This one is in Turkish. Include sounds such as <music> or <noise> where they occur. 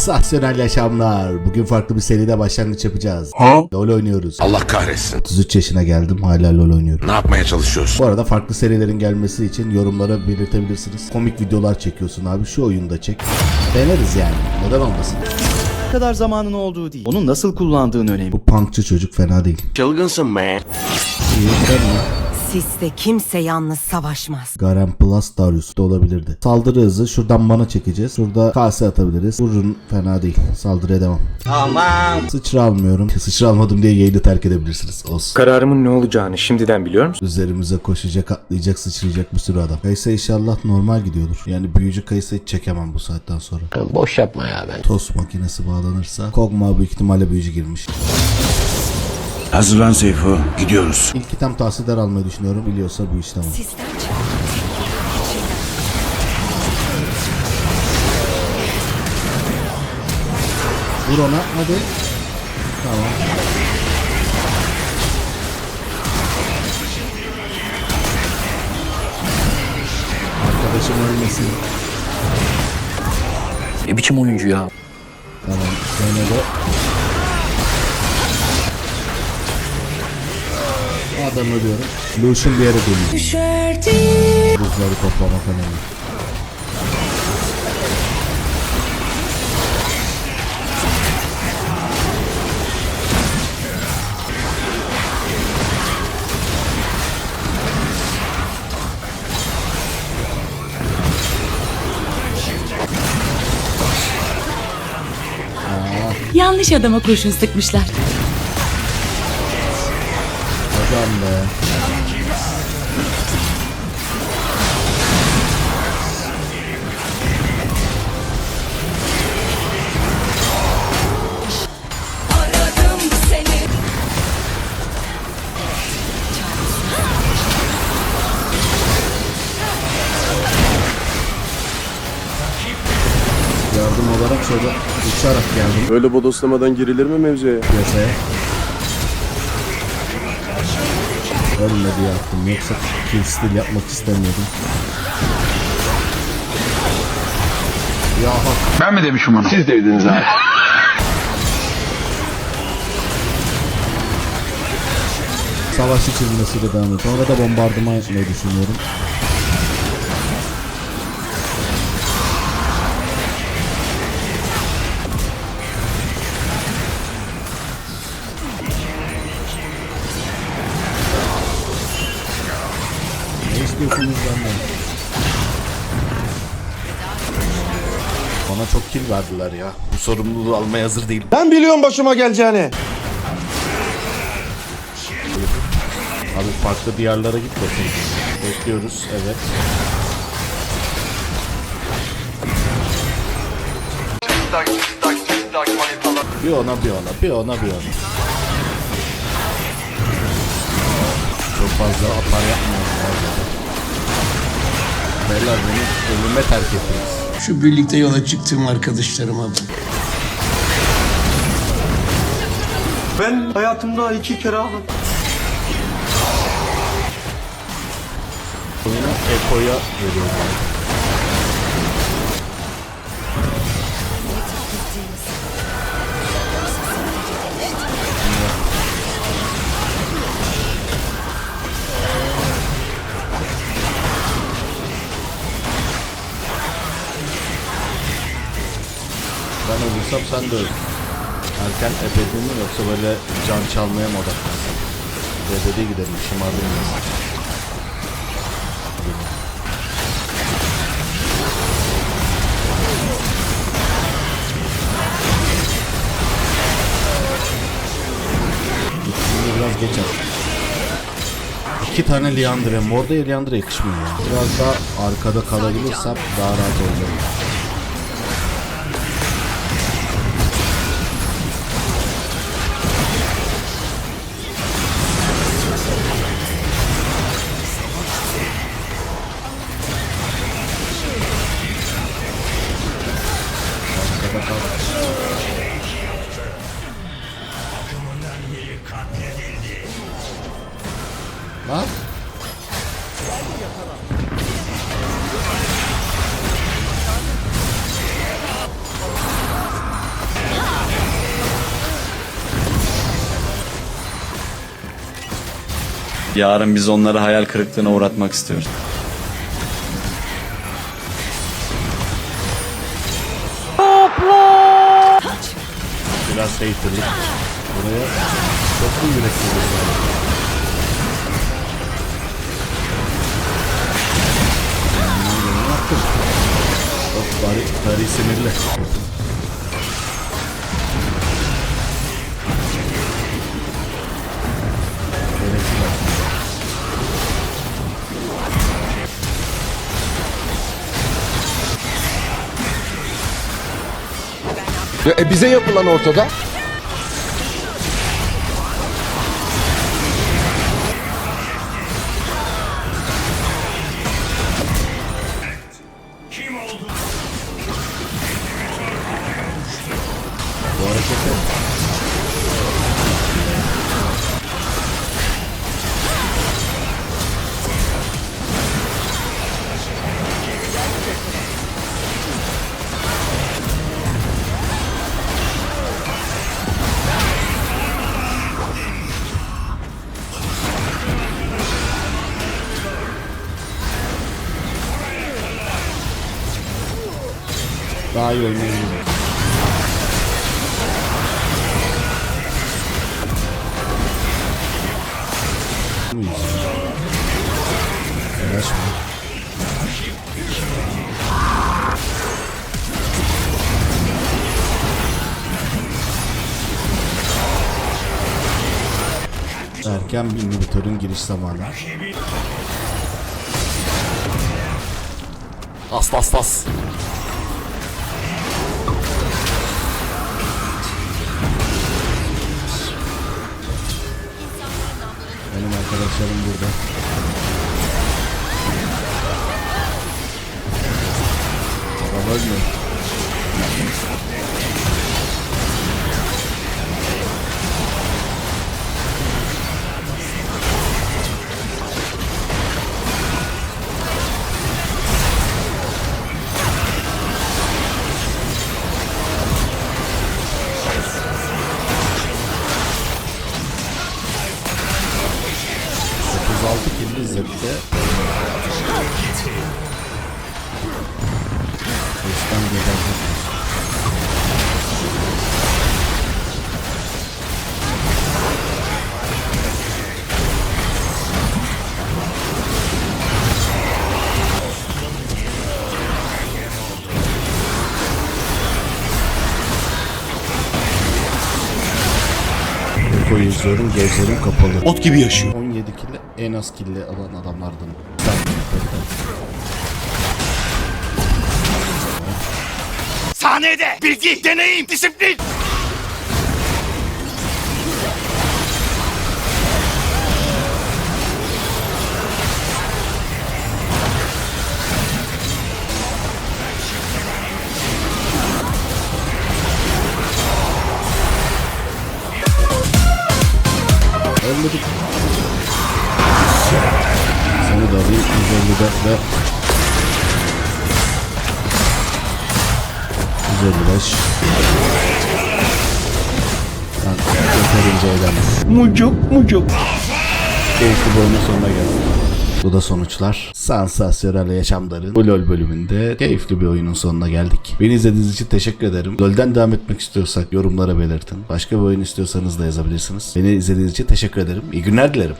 Sansasyonel yaşamlar. Bugün farklı bir seride başlangıç yapacağız. LoL oynuyoruz. Allah kahretsin. 33 yaşına geldim hala LoL oynuyorum. Ne yapmaya çalışıyorsun? Bu arada farklı serilerin gelmesi için yorumlara belirtebilirsiniz. Komik videolar çekiyorsun abi şu oyunda çek. Deneriz yani. Neden olmasın? Ne kadar zamanın olduğu değil. Onu nasıl kullandığın önemli. Bu punkçı çocuk fena değil. Çılgınsın man. İyi? Siste kimse yalnız savaşmaz. Garen Plus Darius da olabilirdi. Saldırı hızı şuradan mana çekeceğiz. Şurada kase atabiliriz. Vurun fena değil. Saldırıya devam. Tamam. Sıçra almıyorum. <laughs> Sıçra almadım diye yayını terk edebilirsiniz. Olsun. Kararımın ne olacağını şimdiden biliyor musun? Üzerimize koşacak, atlayacak, sıçrayacak bir sürü adam. Kayısa inşallah normal gidiyordur. Yani büyücü Kayısa hiç çekemem bu saatten sonra. Boş yapma ya ben. Tost makinesi bağlanırsa Kog'Maw büyük ihtimalle büyücü girmiş. Hazırlan Seyfo, gidiyoruz. İlk item tahsiller almayı düşünüyorum. Biliyorsa bu iş tamam. Sistem Vur ona hadi. Tamam. Arkadaşım ölmesin. Ne biçim oyuncu ya? Tamam. Sonra da Adam ölüyorum. Lucian bir yere dönüyor. Buzları toplamak önemli. Yanlış adama kurşun sıkmışlar. Adam be. Yardım olarak şöyle uçarak geldim Böyle bodoslamadan girilir mi mevzuya? piyasaya. Ölme diye attım yoksa kill steal yapmak istemiyordum. Ya hak. Ben mi demişim onu? Siz dediniz abi. Savaşçı çizmesiyle devam ediyor. Sonra da bombardıman yapmayı düşünüyorum. Kill verdiler ya. Bu sorumluluğu almaya hazır değilim. Ben biliyorum başıma geleceğini. Abi farklı diyarlara git bakayım. Bekliyoruz evet. Bir ona bir ona bir ona bir ona. Çok fazla atar yapmıyorum. Beyler beni ölüme terk ettiniz. Şu birlikte yola çıktığım arkadaşlarıma bak. Ben hayatımda iki kere aldım. Eko'ya veriyorum. Ölürsem sen de öl. Erken ebedi mi yoksa böyle can çalmaya mı odaklansın? Ebedi gidelim şımardım ya. Şimdi biraz geç at. İki tane Liandre. Morda Liandre yakışmıyor ya. Biraz daha arkada kalabilirsem daha rahat olacağım. bakalım. Yarın biz onları hayal kırıklığına uğratmak istiyoruz. Haterlık. Buraya çok mu yürekli Çok bari, bari sinirli. E bize yapılan ortada. Daha iyi oynayabilirim. Erken bir inhibitörün giriş zamanı. As as as. Arkadaşlarım burada. Araba ölmüyor. Beşten geberdik. Eko'yu izliyorum gözlerim kapalı. Ot gibi yaşıyor. 17 kille en az kille alan adamlardan. Sahnede bilgi, deneyim, disiplin. Ölmedik. 154 ve 155. Ben yeterince edemem. Mucuk mucuk. Keyifli oyunun sonuna geldik. Bu da sonuçlar. Sansasyonel yaşamların bu LoL bölümünde keyifli bir oyunun sonuna geldik. Beni izlediğiniz için teşekkür ederim. LoL'den devam etmek istiyorsak yorumlara belirtin. Başka bir oyun istiyorsanız da yazabilirsiniz. Beni izlediğiniz için teşekkür ederim. İyi günler dilerim.